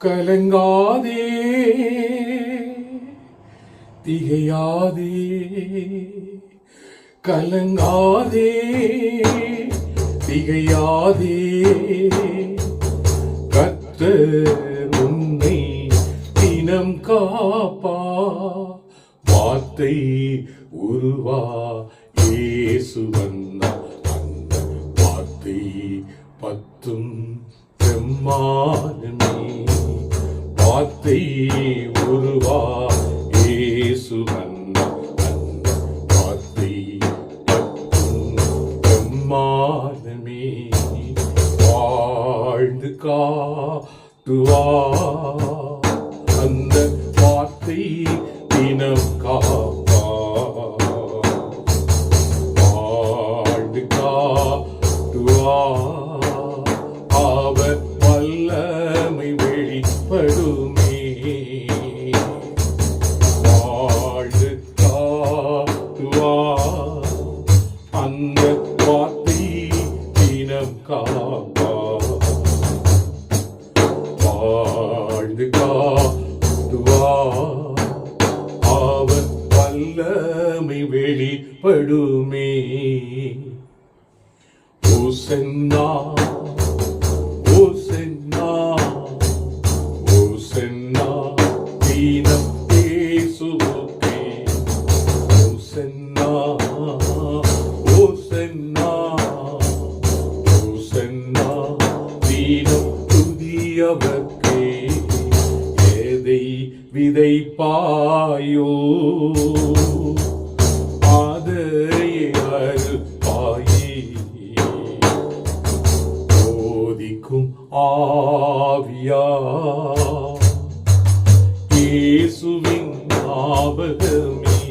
கலங்காதே திகையாதே கலங்காதே திகையாதே. கத்த உன்னை தினம் காப்பா வார்த்தை உருவா இயேசு வந்தா அந்த வார்த்தை பத்தும் பெம்மானமே வார்த்தை உருவா இயேசு வந்தா வார்த்தை வாழ்ந்து காட்டுவா வாழ்ந்து காட்டுவா? அவர் வல்லமை வெளிப்படுமே. ஓசென்னா ஓசென்னா ஓசென்னா தீனம் இயேசுவுக்கே ஓசன்னா ஓசன்னா ஓசன்னா தீனம் துதியவர்க்கே விதைப்பாயோ அதையே அறுப்பாயே போதிக்கும் ஆவியா. இயேசுவின் ஞாபகமே.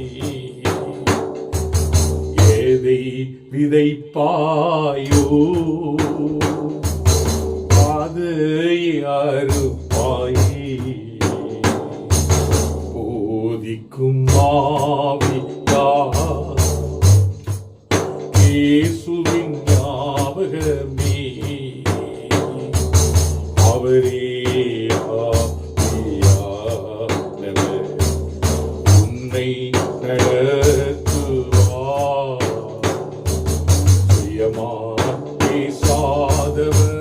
எதை விதைப்பாயோ. அதை அறுப்பாயே போதிக்கும் ஆவியா ஞாபகமே அவரே உன்னை நடத்துவார் சுயமாய் பேசாதவர்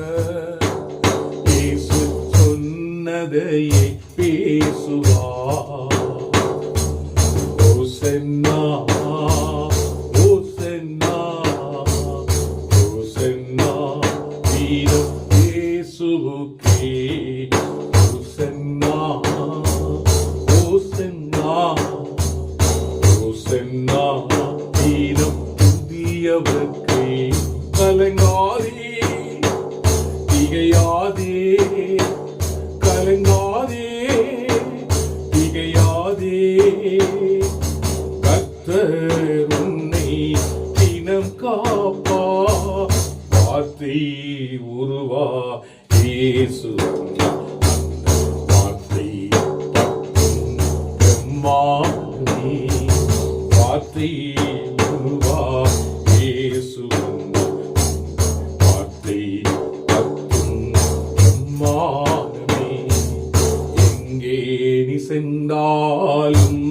இயேசு சொன்னதையே பேசுவார் இயேசுவுக்கே ஓசன்னா ஓசன்னா ஓசன்னா வீரம் புதியவர்க்கே கலங்காதே திகையாதே கலங்காதே திகையாதே கர்த்தர் உன்னை தினம் காப்பா வார்த்தை உருவா இயேசு வார்த்தை பற்றும் வார்த்தை உருவா இயேசு வார்த்தை எங்கே நீ சென்றாலும்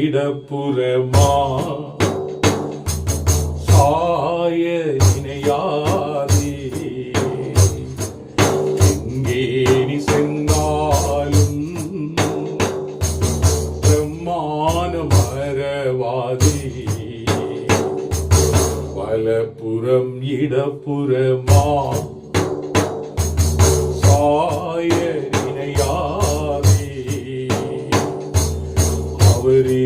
இடப்புறமா சாய இணையாதே. எங்கே நீ சென்றாலும் பிரம்மான மரவாதி. வலப்புறம் இடப்புறமா? சாய அவரே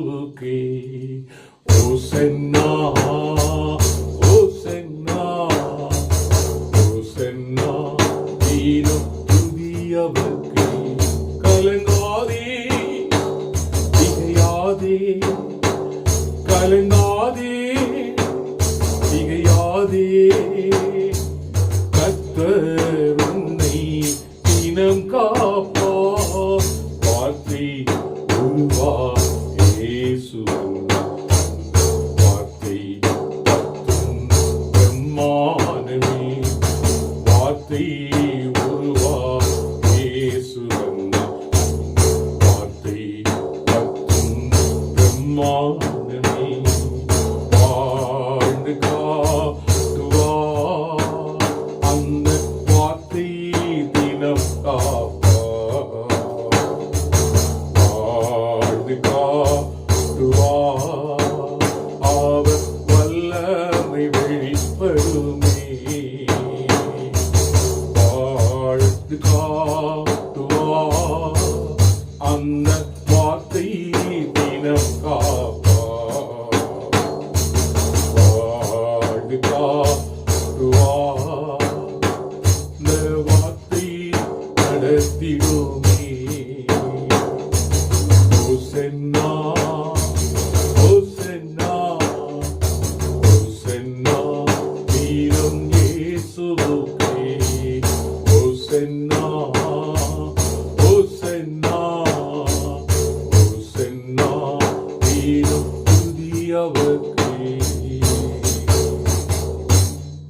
ప్రభుకే ఓ సెన్నా ఓ సెన్నా ఓ సెన్నా దీన తుదియవకి కలంగ மாதமே வார்த்தை உருவா இயேசு வார்த்தை கத்தும் பிரம்மானமே வாழ்ந்து காட்டுவா அந்த வார்த்தை தினம் காப்பா. வாழ்ந்து காட்டுவா வார்த்தை தினம் காப்பா வாழ்ந்து காட்டுவா இந்த வார்த்தை நடத்திடுமே Hosanna, Hosanna, Hosanna, வீரம் இயேசுவுக்கே. Hosanna,